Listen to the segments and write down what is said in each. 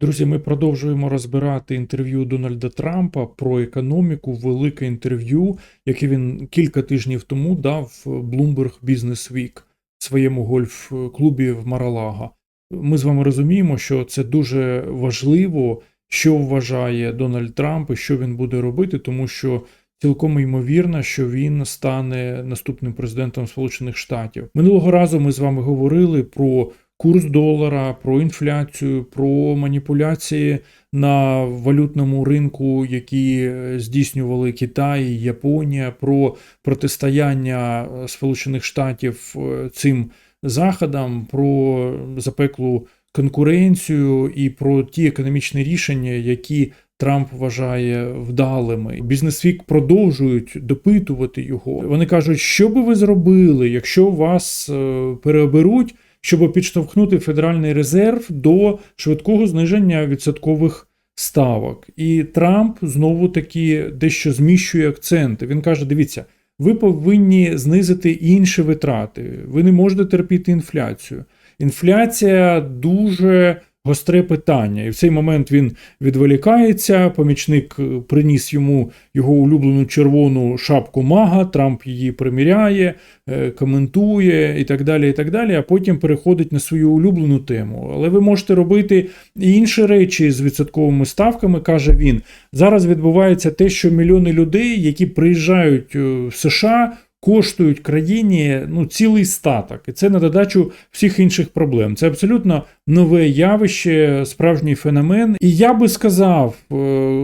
Друзі, ми продовжуємо розбирати інтерв'ю Дональда Трампа про економіку, велике інтерв'ю, яке він кілька тижнів тому дав Bloomberg Business Week своєму гольф-клубі в Маралага. Ми з вами розуміємо, що це дуже важливо, що вважає Дональд Трамп і що він буде робити, тому що цілком ймовірно, що він стане наступним президентом Сполучених Штатів. Минулого разу ми з вами говорили про курс долара, про інфляцію, про маніпуляції на валютному ринку, які е, здійснювали Китай, Японія, про протистояння е, Сполучених Штатів е, цим заходам, про запеклу конкуренцію і про ті економічні рішення, які Трамп вважає вдалими. Бізнесвік продовжують допитувати його. Вони кажуть, що би ви зробили, якщо вас переоберуть, щоб підштовхнути Федеральний резерв до швидкого зниження відсоткових ставок. І Трамп знову таки дещо зміщує акценти. Він каже: дивіться. Ви повинні знизити інші витрати. Ви не можете терпіти інфляцію. Інфляція дуже гостре питання, і в цей момент він відволікається. Помічник е, приніс йому його улюблену червону шапку мага. Трамп її приміряє, е, коментує і так далі. і так далі, А потім переходить на свою улюблену тему. Але ви можете робити і інші речі з відсотковими ставками, каже він. Зараз відбувається те, що мільйони людей, які приїжджають е, в США коштують країні ну, цілий статок, і це на додачу всіх інших проблем. Це абсолютно нове явище, справжній феномен. І я би сказав, е,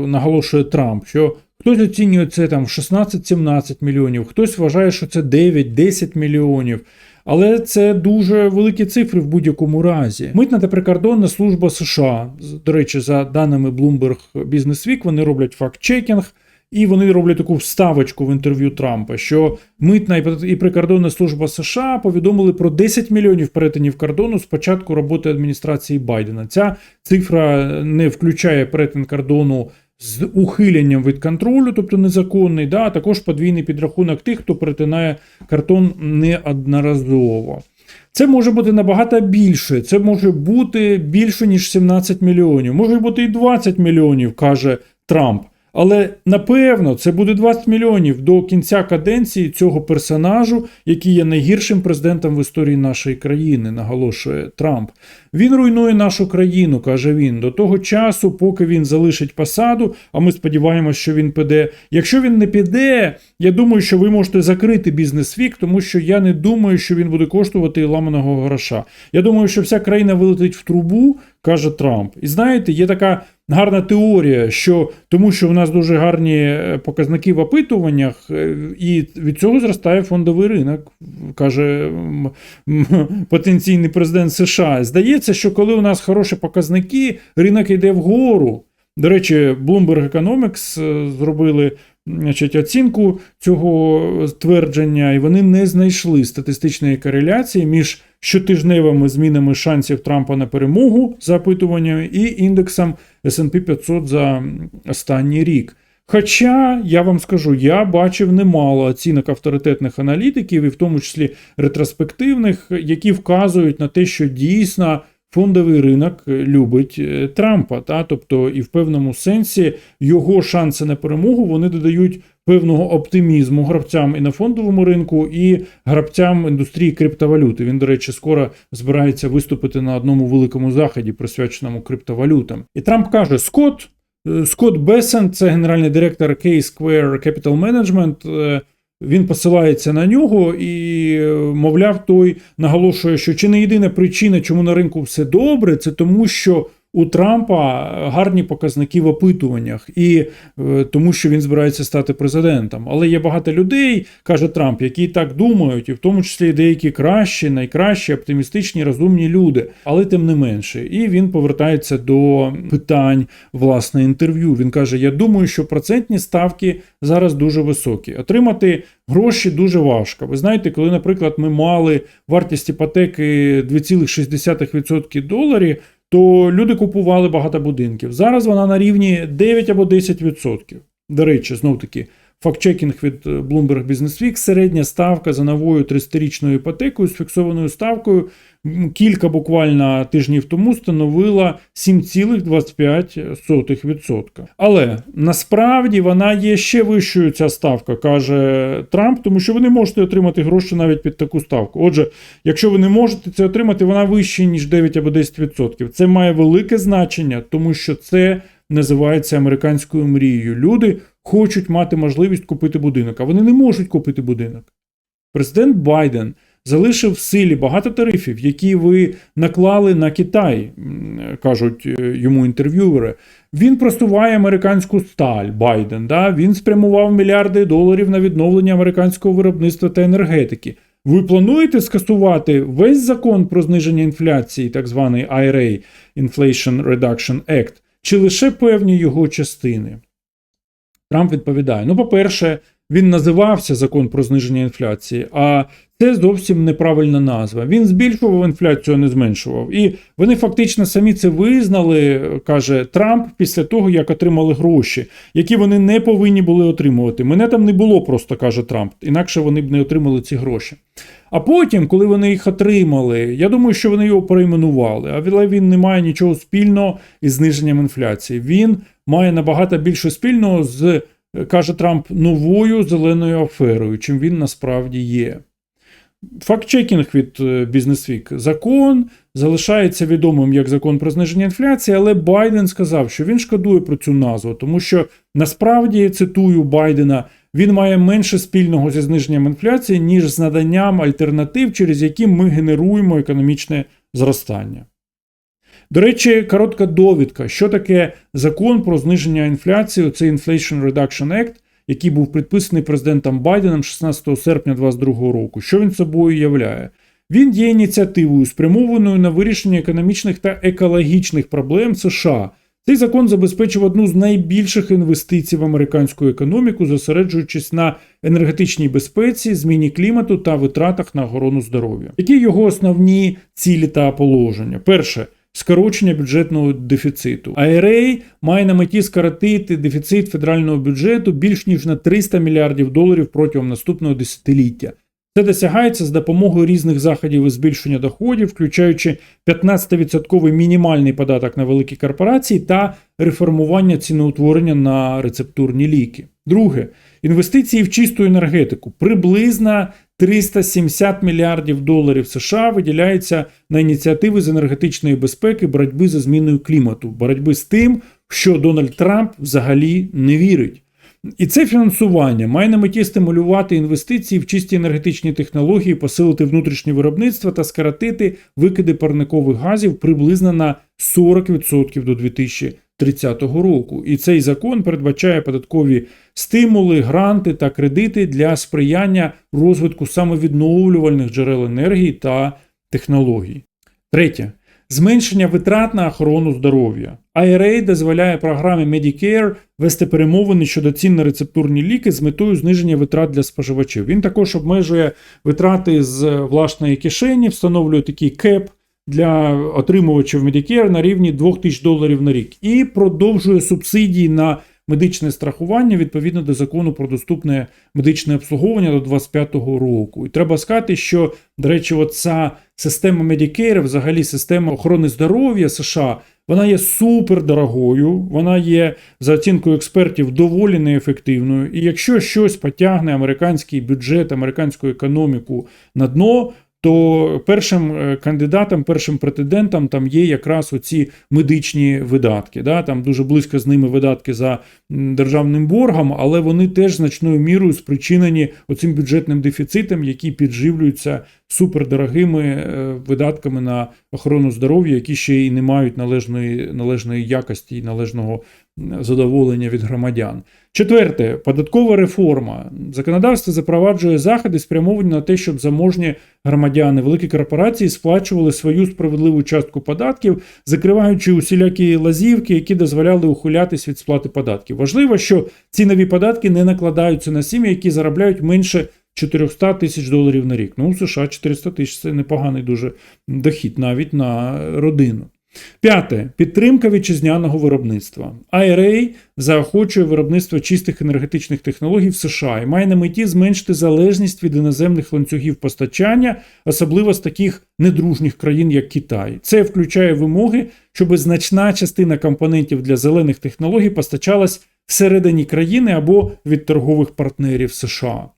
наголошує Трамп, що. Хтось оцінює це там в 16-17 мільйонів, хтось вважає, що це 9-10 мільйонів. Але це дуже великі цифри в будь-якому разі. Митна та прикордонна служба США, до речі, за даними Bloomberg Business Week, вони роблять факт-чекінг. І вони роблять таку вставочку в інтерв'ю Трампа, що митна і прикордонна служба США повідомили про 10 мільйонів перетинів кордону з початку роботи адміністрації Байдена. Ця цифра не включає перетин кордону з ухиленням від контролю, тобто незаконний, да, а також подвійний підрахунок тих, хто перетинає кордон неодноразово. Це може бути набагато більше. Це може бути більше ніж 17 мільйонів. Може бути і 20 мільйонів, каже Трамп. Але напевно це буде 20 мільйонів до кінця каденції цього персонажу, який є найгіршим президентом в історії нашої країни, наголошує Трамп. Він руйнує нашу країну, каже він, до того часу, поки він залишить посаду. А ми сподіваємося, що він піде. Якщо він не піде, я думаю, що ви можете закрити бізнес-вік, тому що я не думаю, що він буде коштувати ламаного гроша. Я думаю, що вся країна вилетить в трубу, каже Трамп. І знаєте, є така гарна теорія, що тому, що в нас дуже гарні е, показники в опитуваннях, е, і від цього зростає фондовий ринок, каже потенційний президент США. Здається, що коли у нас хороші показники, ринок йде вгору. До речі, Bloomberg Economics е, зробили значить, оцінку цього твердження, і вони не знайшли статистичної кореляції між щотижневими змінами шансів Трампа на перемогу за опитуваннями і індексом S&P 500 за останній рік. Хоча я вам скажу, я бачив немало оцінок авторитетних аналітиків, і в тому числі ретроспективних, які вказують на те, що дійсно фондовий ринок любить е, Трампа. Та? Тобто, і в певному сенсі його шанси на перемогу вони додають певного оптимізму гравцям і на фондовому ринку, і гравцям індустрії криптовалюти. Він, до речі, скоро збирається виступити на одному великому заході, присвяченому криптовалютам. І Трамп каже: Скотт. Е, Скотт Бесен, це генеральний директор K-Square Capital Management, е, він посилається на нього і, мовляв, той наголошує, що чи не єдина причина, чому на ринку все добре, це тому, що у Трампа гарні показники в опитуваннях, і е, тому, що він збирається стати президентом. Але є багато людей, каже Трамп, які так думають, і в тому числі деякі кращі, найкращі, оптимістичні, розумні люди, але тим не менше. І він повертається до питань власне інтерв'ю. Він каже: Я думаю, що процентні ставки зараз дуже високі. Отримати гроші дуже важко. Ви знаєте, коли, наприклад, ми мали вартість іпотеки 2,6% доларів то люди купували багато будинків. Зараз вона на рівні 9 або 10%. До речі, знов таки, Фактчекінг від е, Bloomberg Business Week. Середня ставка за новою 30-річною іпотекою з фіксованою ставкою кілька буквально тижнів тому становила 7,25%. Але насправді вона є ще вищою, ця ставка, каже Трамп, тому що ви не можете отримати гроші навіть під таку ставку. Отже, якщо ви не можете це отримати, вона вища, ніж 9 або 10%. Це має велике значення, тому що це називається американською мрією. Люди хочуть мати можливість купити будинок, а вони не можуть купити будинок. Президент Байден залишив в силі багато тарифів, які ви наклали на Китай, кажуть е, йому інтерв'юери. Він просуває американську сталь Байден. Да? Він спрямував мільярди доларів на відновлення американського виробництва та енергетики. Ви плануєте скасувати весь закон про зниження інфляції, так званий IRA Inflation Reduction Act, чи лише певні його частини? Трамп відповідає: ну, по-перше, він називався закон про зниження інфляції, а це зовсім неправильна назва. Він збільшував інфляцію, а не зменшував. І вони фактично самі це визнали, каже Трамп, після того, як отримали гроші, які вони не повинні були отримувати. Мене там не було, просто каже Трамп, інакше вони б не отримали ці гроші. А потім, коли вони їх отримали, я думаю, що вони його перейменували. Але він не має нічого спільного із зниженням інфляції. Він має набагато більше спільного з, каже Трамп, новою зеленою аферою, чим він насправді є. Фактчекінг від Week. Закон залишається відомим як закон про зниження інфляції, але Байден сказав, що він шкодує про цю назву, тому що насправді цитую Байдена. Він має менше спільного зі зниженням інфляції, ніж з наданням альтернатив, через які ми генеруємо економічне зростання. До речі, коротка довідка, що таке закон про зниження інфляції, це Inflation Reduction Act, який був підписаний президентом Байденом 16 серпня 2022 року. Що він собою являє? Він є ініціативою, спрямованою на вирішення економічних та екологічних проблем США. Цей закон забезпечив одну з найбільших інвестицій в американську економіку, зосереджуючись на енергетичній безпеці, зміні клімату та витратах на охорону здоров'я. Які його основні цілі та положення? Перше. Скорочення бюджетного дефіциту. IRA має на меті скоротити дефіцит федерального бюджету більш ніж на 300 мільярдів доларів протягом наступного десятиліття. Це досягається з допомогою різних заходів із збільшення доходів, включаючи 15% мінімальний податок на великі корпорації та реформування ціноутворення на рецептурні ліки. Друге, інвестиції в чисту енергетику. Приблизно 370 мільярдів доларів США виділяється на ініціативи з енергетичної безпеки, боротьби за зміною клімату, боротьби з тим, що Дональд Трамп взагалі не вірить. І це фінансування має на меті стимулювати інвестиції в чисті енергетичні технології, посилити внутрішнє виробництво та скоротити викиди парникових газів приблизно на 40% до 2030 року. І цей закон передбачає податкові стимули, гранти та кредити для сприяння розвитку саме відновлювальних джерел енергії та технологій. Третє. Зменшення витрат на охорону здоров'я. IRA дозволяє програмі Medicare вести перемовини щодо цін на рецептурні ліки з метою зниження витрат для споживачів. Він також обмежує витрати з власної кишені, встановлює такий кеп для отримувачів Medicare на рівні 2000 доларів на рік і продовжує субсидії на медичне страхування відповідно до закону про доступне медичне обслуговування до 2025 року. І треба сказати, що, до речі, оця система Medicare, взагалі система охорони здоров'я США, вона є супердорогою, вона є за оцінкою експертів доволі неефективною. І якщо щось потягне американський бюджет, американську економіку на дно, то першим е, кандидатом, першим претендентом там є якраз оці медичні видатки. Да? Там дуже близько з ними видатки за державним боргом, але вони теж значною мірою спричинені оцим бюджетним дефіцитом, які підживлюються супердорогими е, видатками на охорону здоров'я, які ще й не мають належної, належної якості і належного задоволення від громадян. Четверте, податкова реформа. Законодавство запроваджує заходи, спрямовані на те, щоб заможні громадяни, великі корпорації сплачували свою справедливу частку податків, закриваючи усілякі лазівки, які дозволяли ухилятись від сплати податків. Важливо, що ці нові податки не накладаються на сім'ї, які заробляють менше 400 тисяч доларів на рік. Ну, у США 400 тисяч це непоганий дуже дохід навіть на родину. П'яте підтримка вітчизняного виробництва. IRA заохочує виробництво чистих енергетичних технологій в США і має на меті зменшити залежність від іноземних ланцюгів постачання, особливо з таких недружніх країн, як Китай. Це включає вимоги, щоб значна частина компонентів для зелених технологій постачалась всередині країни або від торгових партнерів США.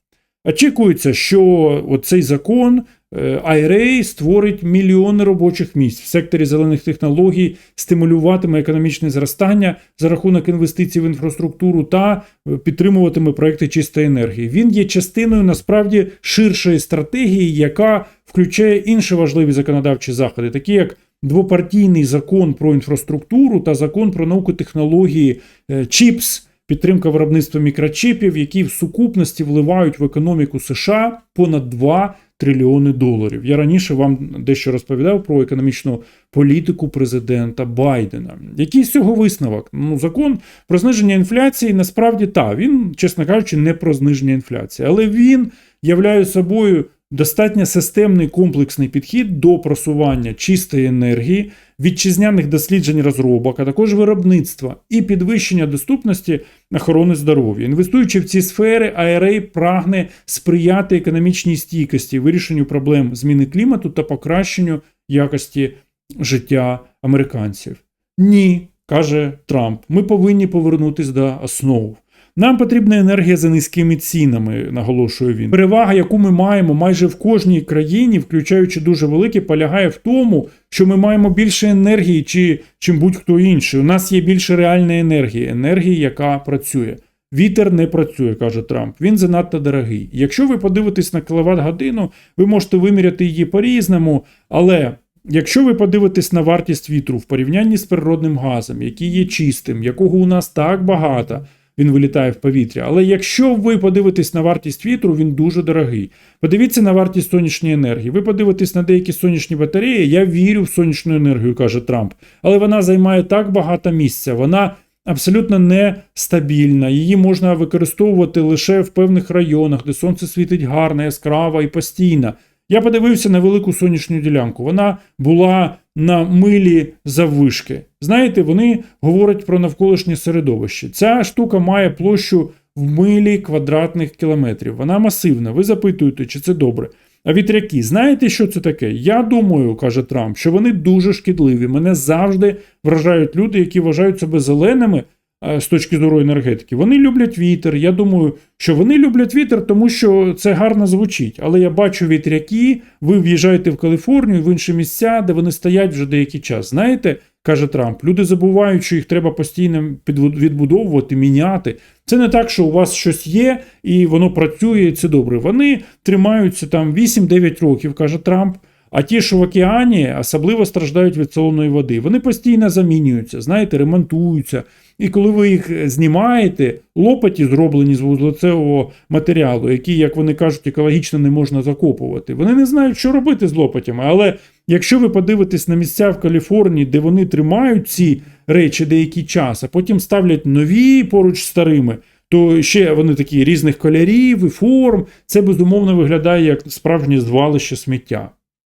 Очікується, що цей закон е, IRA створить мільйони робочих місць в секторі зелених технологій, стимулюватиме економічне зростання за рахунок інвестицій в інфраструктуру та е, підтримуватиме проекти чистої енергії. Він є частиною насправді ширшої стратегії, яка включає інші важливі законодавчі заходи, такі як двопартійний закон про інфраструктуру та закон про науку технології е, ЧІПС підтримка виробництва мікрочипів, які в сукупності вливають в економіку США понад 2 трильйони доларів. Я раніше вам дещо розповідав про економічну політику президента Байдена. Який з цього висновок? Ну, закон про зниження інфляції насправді та він, чесно кажучи, не про зниження інфляції, але він являє собою. Достатньо системний комплексний підхід до просування чистої енергії, вітчизняних досліджень розробок, а також виробництва і підвищення доступності охорони здоров'я. Інвестуючи в ці сфери, IRA прагне сприяти економічній стійкості, вирішенню проблем зміни клімату та покращенню якості життя американців. Ні, каже Трамп, ми повинні повернутися до основ. Нам потрібна енергія за низькими цінами, наголошує він. Перевага, яку ми маємо майже в кожній країні, включаючи дуже великі, полягає в тому, що ми маємо більше енергії, чи чим будь-хто інший. У нас є більше реальної енергії, енергії, яка працює. Вітер не працює, каже Трамп. Він занадто дорогий. Якщо ви подивитесь на кіловат годину, ви можете виміряти її по-різному, але. Якщо ви подивитесь на вартість вітру в порівнянні з природним газом, який є чистим, якого у нас так багато, він вилітає в повітря. Але якщо ви подивитесь на вартість вітру, він дуже дорогий. Подивіться на вартість сонячної енергії. Ви подивитесь на деякі сонячні батареї. Я вірю в сонячну енергію, каже Трамп. Але вона займає так багато місця. Вона. Абсолютно нестабільна, її можна використовувати лише в певних районах, де сонце світить гарно, яскраво і постійно. Я подивився на велику сонячну ділянку. Вона була на милі заввишки. Знаєте, вони говорять про навколишнє середовище. Ця штука має площу в милі квадратних кілометрів. Вона масивна. Ви запитуєте, чи це добре. А вітряки, знаєте, що це таке? Я думаю, каже Трамп, що вони дуже шкідливі. Мене завжди вражають люди, які вважають себе зеленими. Е, з точки зору енергетики. Вони люблять вітер. Я думаю, що вони люблять вітер, тому що це гарно звучить. Але я бачу вітряки, ви в'їжджаєте в Каліфорнію, в інші місця, де вони стоять вже деякий час. Знаєте, каже Трамп, люди забувають, що їх треба постійно відбудовувати, міняти. Це не так, що у вас щось є і воно працює, і це добре. Вони тримаються там 8-9 років, каже Трамп. А ті, що в океані, особливо страждають від солоної води. Вони постійно замінюються, знаєте, ремонтуються. І коли ви їх знімаєте, лопаті зроблені з вузлоцевого матеріалу, які, як вони кажуть, екологічно не можна закопувати. Вони не знають, що робити з лопатями. Але якщо ви подивитесь на місця в Каліфорнії, де вони тримають ці речі деякий час, а потім ставлять нові поруч з старими. То ще вони такі різних кольорів і форм. Це безумовно виглядає як справжнє звалище сміття.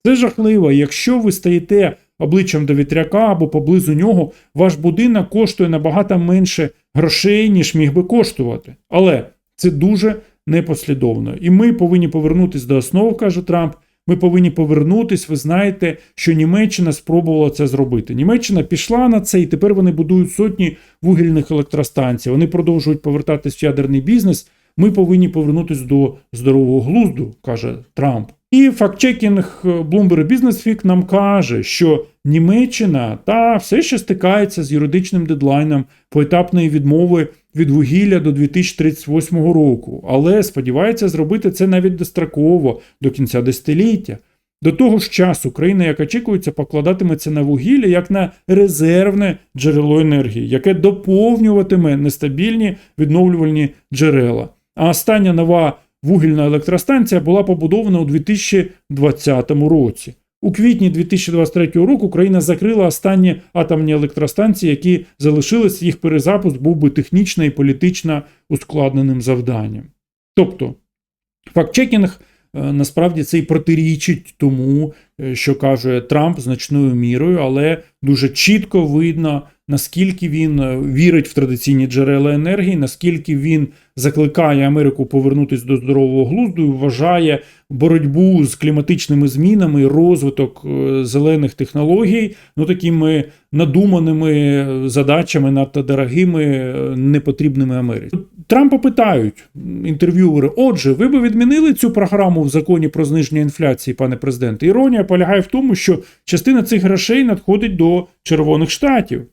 Це жахливо, якщо ви стаєте обличчям до вітряка або поблизу нього, ваш будинок коштує набагато менше грошей, ніж міг би коштувати. Але це дуже непослідовно. І ми повинні повернутися до основ, каже Трамп. Ми повинні повернутись. Ви знаєте, що Німеччина спробувала це зробити. Німеччина пішла на це, і тепер вони будують сотні вугільних електростанцій. Вони продовжують повертатись в ядерний бізнес. Ми повинні повернутися до здорового глузду, каже Трамп. І фактчекінг Bloomberg Business Week нам каже, що Німеччина та все ще стикається з юридичним дедлайном поетапної відмови від вугілля до 2038 року, але сподівається зробити це навіть достроково до кінця десятиліття. До того ж часу країна, як очікується, покладатиметься на вугілля як на резервне джерело енергії, яке доповнюватиме нестабільні відновлювальні джерела. А остання нова вугільна електростанція була побудована у 2020 році. У квітні 2023 року Україна закрила останні атомні електростанції, які залишились, їх перезапуск був би технічно і політично ускладненим завданням. Тобто, фактчекінг е, насправді це й протирічить тому, е, що каже Трамп значною мірою, але дуже чітко видно, наскільки він е, вірить в традиційні джерела енергії, наскільки він закликає Америку повернутися до здорового глузду і вважає боротьбу з кліматичними змінами, розвиток е, зелених технологій, ну такими надуманими задачами, надто дорогими, е, непотрібними Америці. Трампа питають інтерв'юери: Отже, ви би відмінили цю програму в законі про зниження інфляції, пане президенте? Іронія полягає в тому, що частина цих грошей надходить до Червоних Штатів.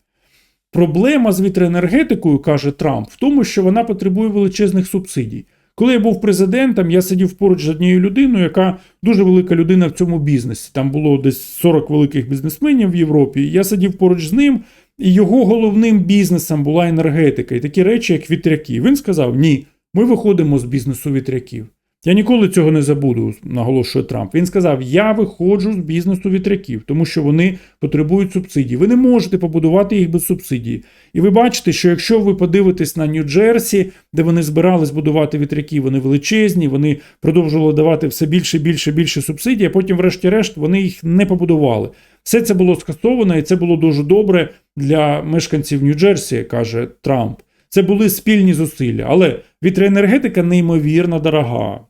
Проблема з вітроенергетикою, каже Трамп, в тому, що вона потребує величезних субсидій. Коли я був президентом, я сидів поруч з однією людиною, яка дуже велика людина в цьому бізнесі. Там було десь 40 великих бізнесменів в Європі. Я сидів поруч з ним, і його головним бізнесом була енергетика і такі речі, як вітряки. Він сказав: Ні, ми виходимо з бізнесу вітряків. Я ніколи цього не забуду, наголошує Трамп. Він сказав: Я виходжу з бізнесу вітряків, тому що вони потребують субсидій. Ви не можете побудувати їх без субсидій. І ви бачите, що якщо ви подивитесь на Нью-Джерсі, де вони збирались будувати вітряки, вони величезні, вони продовжували давати все більше, більше, більше субсидій, а потім, врешті-решт, вони їх не побудували. Все це було скасовано, і це було дуже добре для мешканців Нью-Джерсі, каже Трамп. Це були спільні зусилля. Але вітроенергетика неймовірно дорога,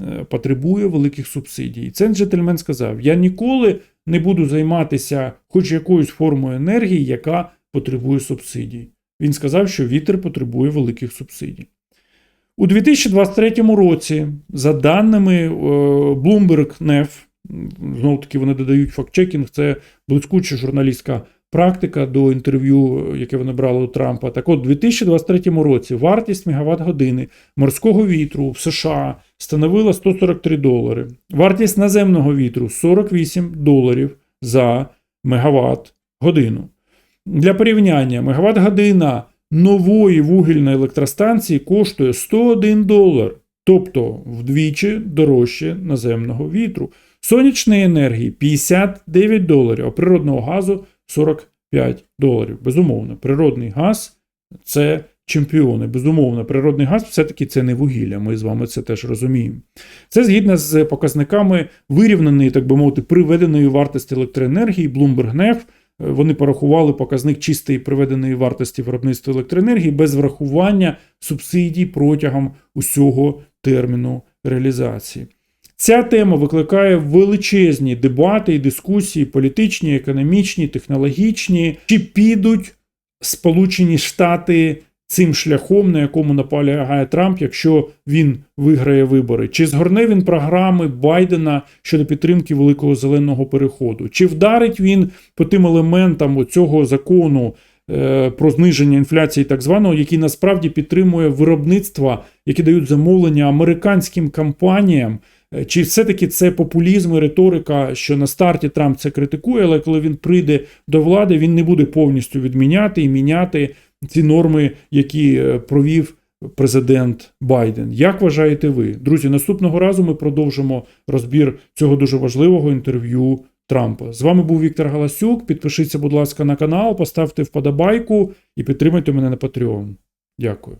е, потребує великих субсидій. Цей джентльмен сказав: Я ніколи не буду займатися хоч якоюсь формою енергії, яка потребує субсидій. Він сказав, що вітер потребує великих субсидій. У 2023 році, за даними е, Bloomberg NEF, знову таки вони додають фактчекінг, це блискуча журналістська практика до інтерв'ю, яке вони брали у Трампа. Так от, у 2023 році вартість мегаватт-години морського вітру в США становила 143 долари. Вартість наземного вітру 48 доларів за мегаватт-годину. Для порівняння, мегаватт-година нової вугільної електростанції коштує 101 долар, тобто вдвічі дорожче наземного вітру. Сонячної енергії 59 доларів, а природного газу 45 доларів. Безумовно, природний газ це чемпіони. Безумовно, природний газ все-таки це не вугілля. Ми з вами це теж розуміємо. Це згідно з показниками вирівненої, так би мовити, приведеної вартості електроенергії Bloomberg NEF. Вони порахували показник чистої приведеної вартості виробництва електроенергії без врахування субсидій протягом усього терміну реалізації. Ця тема викликає величезні дебати і дискусії політичні, економічні, технологічні. Чи підуть Сполучені Штати цим шляхом, на якому наполягає Трамп, якщо він виграє вибори? Чи згорне він програми Байдена щодо підтримки великого зеленого переходу? Чи вдарить він по тим елементам цього закону? е, Про зниження інфляції, так званого, який насправді підтримує виробництва, які дають замовлення американським компаніям, чи все-таки це популізм і риторика, що на старті Трамп це критикує, але коли він прийде до влади, він не буде повністю відміняти і міняти ці норми, які е, провів президент Байден. Як вважаєте ви? Друзі, наступного разу ми продовжимо розбір цього дуже важливого інтерв'ю Трампа. З вами був Віктор Галасюк. Підпишіться, будь ласка, на канал, поставте вподобайку і підтримайте мене на Patreon. Дякую.